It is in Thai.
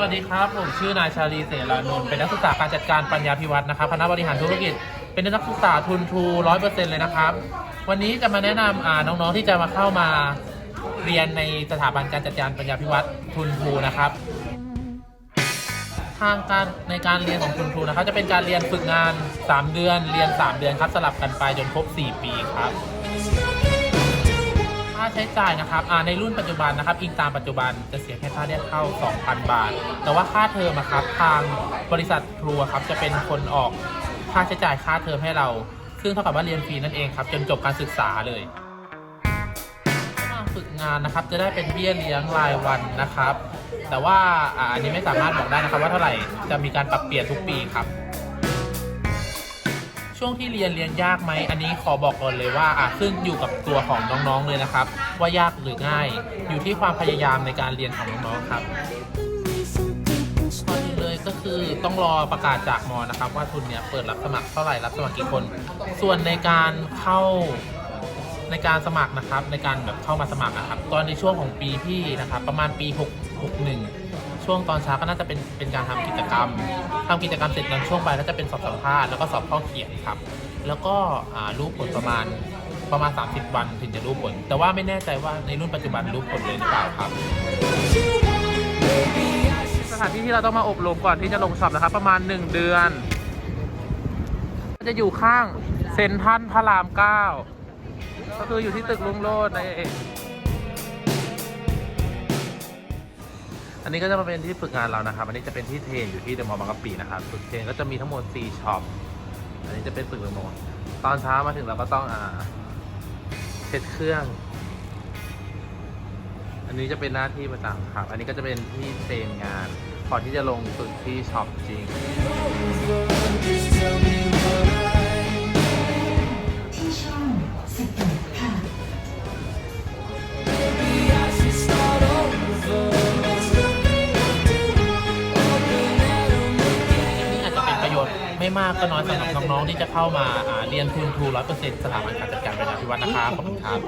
สวัสดีครับ ผมชื่อนายชาลีเสรานนท์เป็นนักศึกษาการจัดการปัญญาพิวัฒน์นะครับคณะบริหารธุรกิจ เป็นนักศึกษาทุนทูร้อยเปอร์เซ็นต์เลยนะครับ วันนี้จะมาแนะนำอ่าน้องๆที่จะมาเข้ามาเรียนในสถาบันการจัดการปัญญาพิวัฒน์ทุนทูนะครับทางการในการเรียนของคุณครูนะครับ จะเป็นการเรียนฝึกงาน 3 เดือนเรียน 3 เดือนครับสลับกันไปจนครบ 4 ปีครับ ค่าใช้จ่ายนะครับอ่าในรุ่นปัจจุบันนะครับ อิงตามปัจจุบันจะเสียแค่ค่าเรียกเข้า 2,000 บาท แต่ว่าค่าเทอมอะครับทางบริษัทครูอะครับจะเป็นคนออกค่าใช้จ่ายค่าเทอมให้เรา ซึ่งเท่ากับว่าเรียนฟรีนั่นเองครับจนจบการศึกษาเลยระหว่างฝึกงานนะครับจะได้เป็นเบี้ยเลี้ยงรายวันนะครับ แต่ว่าอ่าอันนี้ไม่สามารถบอกได้นะครับว่าเท่าไหร่จะมีการปรับเปลี่ยนทุกปีครับ ช่วงที่เรียนเรียนยากไหมอันนี้ขอบอกก่อนเลยว่าอะขึ้นอยู่กับตัวของน้องๆเลยนะครับ ว่ายากหรือง่าย อยู่ที่ความพยายามในการเรียนของน้องๆครับตอนนี้เลยก็คือต้องรอประกาศจากมอนะครับว่าทุนเนี้ยเปิดรับสมัครเท่าไหร่รับสมัครกี่คน ส่วนในการเข้าในการสมัครนะครับในการแบบเข้ามาสมัครนะครับ ตอนในช่วงของปีพี่นะครับ ประมาณปี 6 61 ช่วงตอนเช้าก็น่าจะเป็นเป็นการทำกิจกรรมทำกิจกรรมเสร็จนั้นช่วงบ่ายก็จะเป็นสอบสัมภาษณ์แล้วก็สอบข้อเขียนครับ แล้วก็รู้ผลประมาณประมาณ 30 วันถึงจะรู้ผล แต่ว่าไม่แน่ใจว่าในรุ่นปัจจุบันรู้ผลเลยหรือเปล่าครับ สถานที่ที่เราต้องมาอบรมก่อนที่จะลงสอบนะครับ ประมาณ 1 เดือนจะอยู่ข้างเซนทรันพระราม9ก็คืออยู่ที่ตึกลุงโลดในนเอง อันนี้ก็จะมาเป็นที่ฝึกงานเรานะครับ อันนี้จะเป็นที่เทรนอยู่ที่เดอะมอลล์บางกะปินะครับฝึกเทรนก็จะมีทั้งหมด4ช็อป อันนี้จะเป็นตึกเดอะมอลล์ตอนเช้ามาถึงเราก็ต้องอ่าเช็ดเครื่อง อันนี้จะเป็นหน้าที่ประจำครับ อันนี้ก็จะเป็นที่เทรนงานก่อนที่จะลงฝึกที่ช็อปจริง มากก็น้อยสำหรับน้องๆที่จะเข้ามาอ่าเรียนทุนทูร้อยเปอร์เซ็นต์สถาบันการจัดการปัญญาพิวัฒน์นะครับขอบคุณครับ